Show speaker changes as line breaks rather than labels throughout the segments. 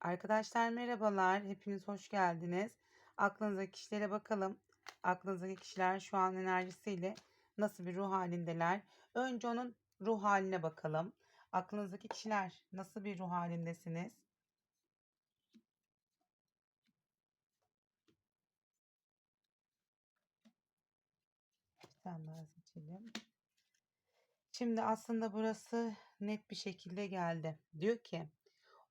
Arkadaşlar merhabalar. Hepiniz hoş geldiniz. Aklınızdaki kişilere bakalım. Aklınızdaki kişiler şu an enerjisiyle nasıl bir ruh halindeler? Önce onun ruh haline bakalım. Aklınızdaki kişiler nasıl bir ruh halindesiniz? Seçelim. Şimdi aslında burası net bir şekilde geldi. Diyor ki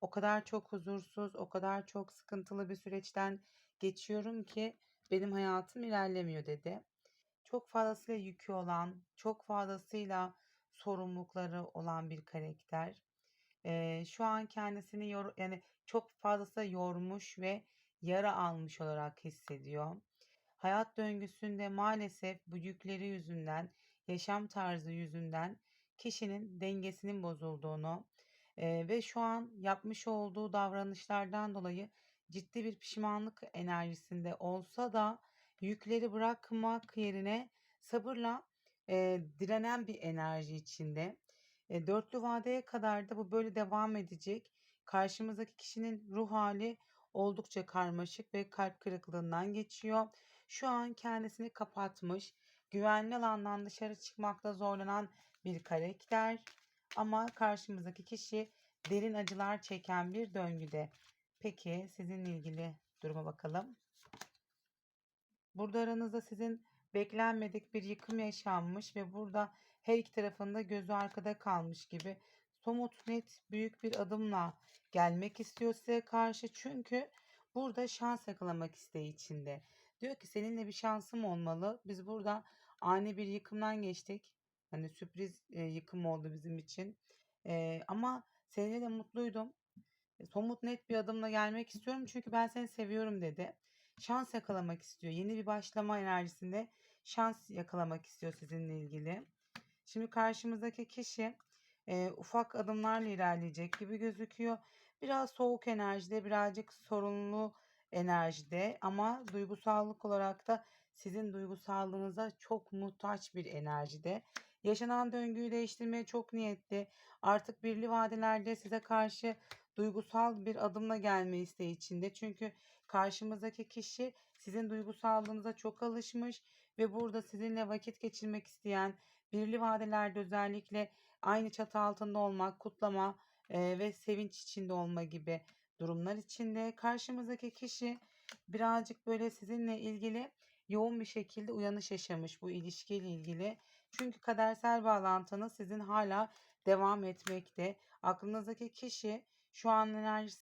o kadar çok huzursuz, o kadar çok sıkıntılı bir süreçten geçiyorum ki benim hayatım ilerlemiyor dedi. Çok fazlasıyla yükü olan, çok fazlasıyla sorumlulukları olan bir karakter. Ee, şu an kendisini yor yani çok fazlasıyla yormuş ve yara almış olarak hissediyor. Hayat döngüsünde maalesef bu yükleri yüzünden, yaşam tarzı yüzünden kişinin dengesinin bozulduğunu eee, ve şu an yapmış olduğu davranışlardan dolayı ciddi bir pişmanlık enerjisinde olsa da yükleri bırakmak yerine sabırla eee, direnen bir enerji içinde. E, dörtlü vadeye kadar da bu böyle devam edecek. Karşımızdaki kişinin ruh hali oldukça karmaşık ve kalp kırıklığından geçiyor. Şu an kendisini kapatmış, güvenli alandan dışarı çıkmakta zorlanan bir karakter. Ama karşımızdaki kişi derin acılar çeken bir döngüde. Peki sizinle ilgili duruma bakalım. Burada aranızda sizin beklenmedik bir yıkım yaşanmış ve burada her iki tarafında gözü arkada kalmış gibi somut net büyük bir adımla gelmek istiyor size karşı çünkü burada şans yakalamak isteği içinde. Diyor ki seninle bir şansım olmalı. Biz burada ani bir yıkımdan geçtik. Hani sürpriz e, yıkım oldu bizim için. E, ama seninle de mutluydum. E, somut net bir adımla gelmek istiyorum çünkü ben seni seviyorum dedi. Şans yakalamak istiyor. Yeni bir başlama enerjisinde şans yakalamak istiyor sizinle ilgili. Şimdi karşımızdaki kişi e, ufak adımlarla ilerleyecek gibi gözüküyor. Biraz soğuk enerjide, birazcık sorunlu enerjide ama duygusallık olarak da sizin duygusallığınıza çok muhtaç bir enerjide. Yaşanan döngüyü değiştirmeye çok niyetli. Artık birli vadelerde size karşı duygusal bir adımla gelme isteği içinde. Çünkü karşımızdaki kişi sizin duygusallığınıza çok alışmış ve burada sizinle vakit geçirmek isteyen, birli vadelerde özellikle aynı çatı altında olmak, kutlama ve sevinç içinde olma gibi durumlar içinde. Karşımızdaki kişi birazcık böyle sizinle ilgili yoğun bir şekilde uyanış yaşamış bu ilişkiyle ilgili. Çünkü kadersel bağlantınız sizin hala devam etmekte. Aklınızdaki kişi şu an enerjisi